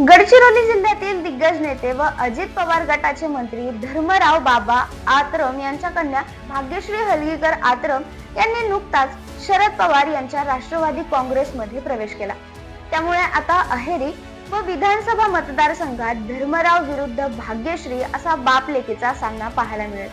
गडचिरोली जिल्ह्यातील दिग्गज नेते व अजित पवार गटाचे मंत्री धर्मराव बाबा आत्रम यांच्या कन्या भाग्यश्री हलगीकर आत्रम यांनी नुकताच शरद पवार यांच्या राष्ट्रवादी काँग्रेसमध्ये प्रवेश केला. त्यामुळे आता अहेरी व विधानसभा मतदारसंघात धर्मराव विरुद्ध भाग्यश्री असा बापलेकीचा सामना पाहायला मिळेल.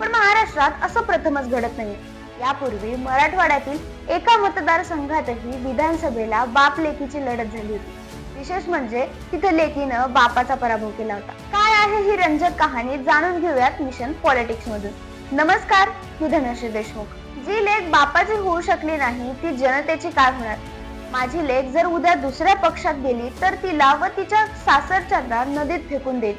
पण महाराष्ट्रात असं प्रथमच घडत नाही यापूर्वी मराठवाड्यातील एका मतदारसंघातही विधानसभेला बापलेकीची लढत झाली होती. विशेष म्हणजे तिथे लेकीनं बापाचा पराभव केला होता. काय आहे ही रंजक कहाणी जाणून घेऊयात मिशन पॉलिटिक्स मधून. नमस्कार मी धनश्री देशमुख. जी लेख बापाची होऊ शकली नाही ती जनतेची काय होणार? माझी लेख जर उद्या दुसऱ्या पक्षात गेली तर तिला व तिच्या सासरच्यांना नदीत फेकून देईल.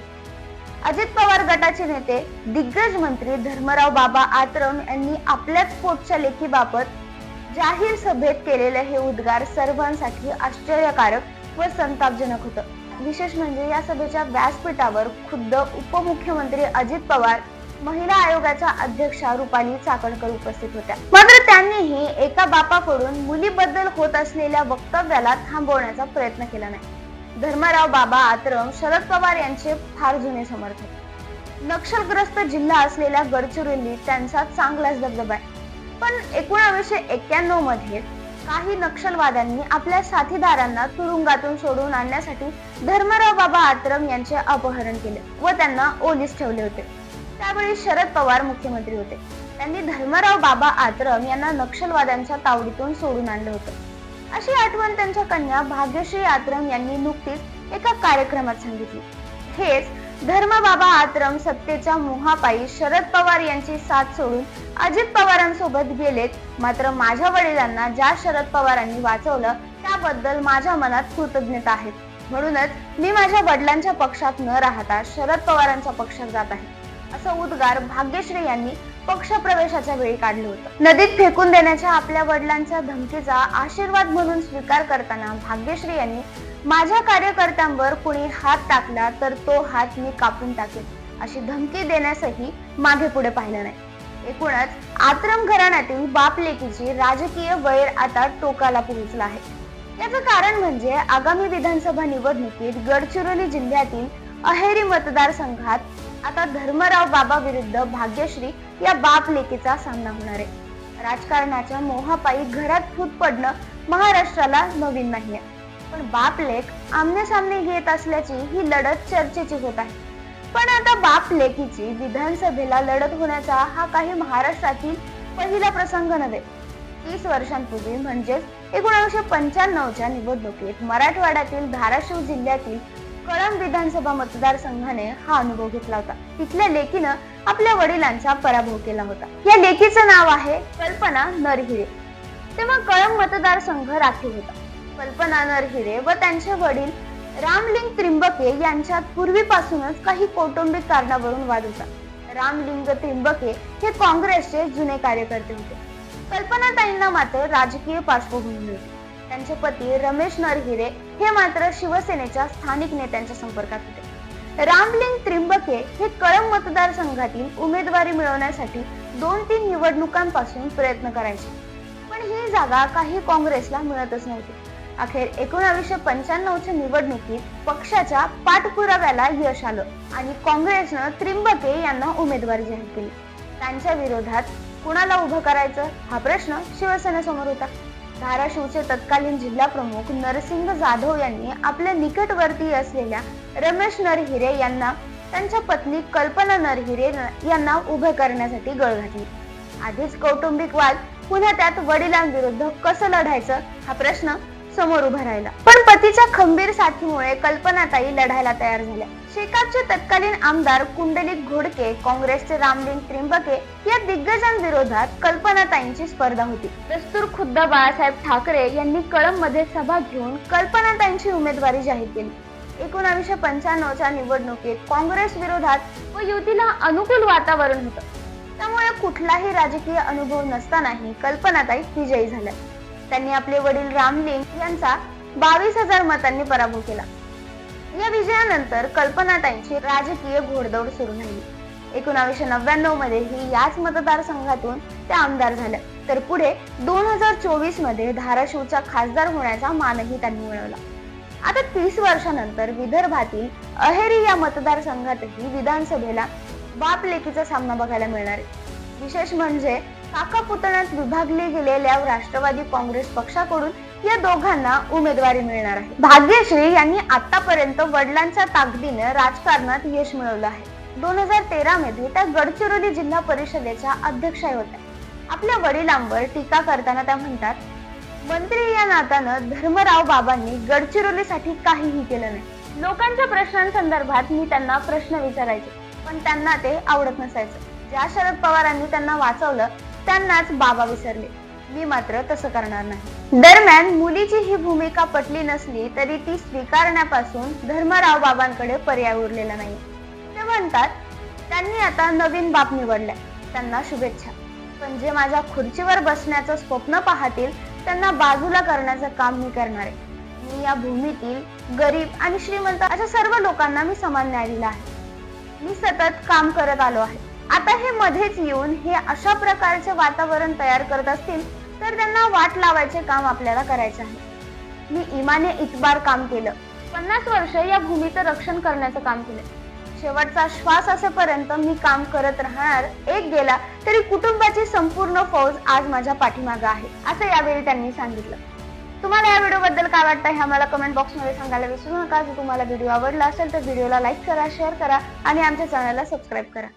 अजित पवार गटाचे नेते दिग्गज मंत्री धर्मराव बाबा आत्रम यांनी आपल्याच पोटच्या लेखीबाबत जाहीर सभेत केलेले हे उद्गार सर्वांसाठी आश्चर्यकारक व संतापजनक होतं. विशेष म्हणजे या सभेच्या व्यासपीठावर खुद्द उपमुख्यमंत्री अजित पवार महिला आयोगाच्या अध्यक्षा रुपाली चाकणकर उपस्थित होत्या. मात्र त्यांनीही एका बापाकडून मुलीबद्दल होत असलेल्या वक्तव्याला थांबवण्याचा प्रयत्न केला नाही. धर्मराव बाबा आत्रम शरद पवार यांचे फार जुने समर्थक. नक्षलग्रस्त जिल्हा असलेल्या गडचिरोली त्यांचा चांगलाच दबदबा आहे. पण एकोणावीसशे एक्क्याण्णवमध्ये काही नक्षलवाद्यांनी आपल्या साथीदारांना तुरुंगातून सोडून आणण्यासाठी धर्मराव बाबा आत्रम यांचे अपहरण केले व त्यांना ओलीस ठेवले होते. त्यावेळी शरद पवार मुख्यमंत्री होते. त्यांनी धर्मराव बाबा आत्रम यांना नक्षलवाद्यांच्या तावडीतून सोडून आणलं होतं. अशी आठवण त्यांच्या कन्या भाग्यश्री आत्रम यांनी नुकतीच एका कार्यक्रमात सांगितली. हेच धर्मबाबा आत्रम सत्तेच्या मोहापायी शरद पवार यांची साथ सोडून अजित पवारांसोबत गेलेत. मात्र माझ्या वडिलांना ज्या शरद पवारांनी वाचवलं त्याबद्दल माझ्या मनात कृतज्ञता आहेत म्हणूनच मी माझ्या वडिलांच्या पक्षात न राहता शरद पवारांच्या पक्षात जात आहे. असं उद्गार भाग्यश्री यांनी पक्ष प्रवेशाच्या वेळी काढलं होतं. नदीत फेकून देण्याच्या आपल्या वडिलांच्या धमकीचा आशीर्वाद म्हणून स्वीकार करताना भाग्यश्री यांनी माझ्या कार्यकर्त्यांवर कुणी हात टाकला तर तो हात मी कापून टाकेन अशी धमकी देण्यासही मागे पुढे पाहिलं नाही. एकूणच आत्रम घराण्यातील बाप लेकीची राजकीय वैर आता टोकाला पोहोचला आहे. याचं कारण म्हणजे आगामी विधानसभा निवडणुकीत गडचिरोली जिल्ह्यातील अहेरी मतदारसंघात आता धर्मराव बाबा विरुद्ध भाग्यश्री या बाप लेकीचा सामना होणार आहे. राजकारणाच्या मोहापायी घरात फूट पडणं महाराष्ट्राला नवीन नाहीये. पण बाप लेख आमने सामने घेत असल्याची ही लढत चर्चेची होत आहे. पण आता बाप लेखीची विधानसभेला लढत होण्याचा हा काही महाराष्ट्रातील पहिला प्रसंग नव्हे. तीस वर्षांपूर्वी म्हणजेच एकोणीसशे पंच्याण्णवच्या निवडणुकीत मराठवाड्यातील धाराशिव जिल्ह्यातील कळंब विधानसभा मतदारसंघाने हा अनुभव घेतला होता. तिथल्या लेकीनं आपल्या वडिलांचा पराभव केला होता. या लेकीचं नाव आहे कल्पना नरहिरे. तेव्हा कळंब मतदारसंघ राखीव होता. कल्पना नरहिरे व त्यांचे वडील रामलिंग त्रिंबके यांच्यात पूर्वीपासूनच काही कौटुंबिक कारणावरून वाद होता. रामलिंग त्रिंबके हे काँग्रेसचे जुने कार्यकर्ते होते. कल्पनाताईंना मात्र राजकीय पार्श्वभूमी होती त्यांचे पती रमेश नरहिरे हे मात्र शिवसेनेच्या स्थानिक नेत्यांच्या संपर्कात होते. रामलिंग त्रिंबके हे कळंब मतदारसंघातील उमेदवारी मिळवण्यासाठी दोन तीन निवडणुकांपासून प्रयत्न करायचे. पण ही जागा काही काँग्रेसला मिळतच नव्हती. अखेर एकोणावीसशे पंच्याण्णवच्या निवडणुकीत पक्षाच्या पाठपुराव्याला यश आलं आणि काँग्रेसनं त्रिंबके यांना उमेदवारी जाहीर केली. त्यांच्या विरोधात कुणाला उभं करायचं हा प्रश्न शिवसेनेसमोर होता. धाराशिवचे तत्कालीन जिल्हा प्रमुख नरसिंग जाधव यांनी आपल्या निकटवर्ती असलेल्या रमेश नरहिरे यांना त्यांच्या पत्नी कल्पना नरहिरे यांना उभे करण्यासाठी गळ घातली. आधीच कौटुंबिक वाद पुन्हा त्यात वडिलांविरुद्ध कसं लढायचं हा प्रश्न समोर उभा राहिला. पण पतीच्या खंबीर साथीमुळे कल्पनाताई लढायला तयार झाल्या. शेकापचे तत्कालीन आमदार कुंडलिक घोडके काँग्रेसचे रामलिंग त्रिंबके या दिग्गजांविरोधात कल्पनाताईंची स्पर्धा होती. दस्तूर खुद्द बाळासाहेब ठाकरे यांनी कळंबमध्ये सभा घेऊन कल्पनाताईंची उमेदवारी जाहीर केली. एकोणावीसशे पंच्याण्णवच्या निवडणुकीत काँग्रेस विरोधात व युतीला अनुकूल वातावरण होतं. त्यामुळे कुठलाही राजकीय अनुभव नसतानाही कल्पनाताई विजयी झाल्या. त्यांनी आपले वडील रामलिंग यांचा बावीस हजार मतांनी पराभव केला. या विजयानंतर कल्पनाताईंची राजकीय घोडदौड सुरू झाली. एकोणावीसशे नव्याण्णव मध्येही याच मतदारसंघातून त्या आमदार झाल्या. तर पुढे दोन हजार चोवीसमध्ये धाराशिवच्या खासदार होण्याचा मानही त्यांनी मिळवला. आता तीस वर्षानंतर विदर्भातील अहेरी या मतदारसंघातही विधानसभेला बाप लेकीचा सामना बघायला मिळणार आहे. विशेष म्हणजे काका पुतण्यात विभागले गेलेल्या राष्ट्रवादी काँग्रेस पक्षाकडून या दोघांना उमेदवारी मिळणार आहे. भाग्यश्री यांनी आतापर्यंत वडिलांच्या ताकदीने राजकारणात यश मिळवलं आहे. दोन हजार तेरा मध्ये त्या गडचिरोली जिल्हा परिषदेच्या अध्यक्ष होत्या. आपल्या वडिलांवर टीका करताना त्या म्हणतात मंत्री या नात्यानं धर्मराव बाबांनी गडचिरोलीसाठी काहीही केलं नाही. लोकांच्या प्रश्नांसंदर्भात मी त्यांना प्रश्न विचारायचे पण त्यांना ते आवडत नसायचं. ज्या शरद पवारांनी त्यांना वाचवलं त्यांनाच बाबा विसरले. मी मात्र तसं करणार नाही. दरम्यान मुलीची ही भूमिका पटली नसली तरी ती स्वीकारण्यापासून धर्मराव बाबांकडे पर्याय उरलेला नाही. ते म्हणतात त्यांनी आता नवीन बाप निवडलाय. त्यांना शुभेच्छा. पण जे माझ्या खुर्चीवर बसण्याचं स्वप्न पाहतील त्यांना बाजूला करण्याचं काम मी करणार आहे. मी या भूमीतील गरीब आणि श्रीमंत अशा सर्व लोकांना मी समान न्याय दिला आहे. मी सतत काम करत आलो आहे. आता हे मध्येच येऊन हे अशा प्रकारचे वातावरण तयार करत असतील तर त्यांना वाट लावायचे काम आपल्याला करायचे आहे. मी इमाने इतबार काम केलं. पन्नास वर्ष या भूमीचं रक्षण करण्याचं काम केलं. शेवटचा श्वास असेपर्यंत मी काम करत राहणार एक गेला तरी कुटुंबाची संपूर्ण फौज आज माझ्या पाठीमागे आहे असं यावेळी त्यांनी सांगितलं. तुम्हाला या व्हिडिओ बद्दल काय वाटतं हे आम्हाला कमेंट बॉक्समध्ये सांगायला विसरू नका. जर तुम्हाला व्हिडिओ आवडला असेल तर व्हिडिओला लाईक करा शेअर करा आणि आमच्या चॅनलला सबस्क्राईब करा.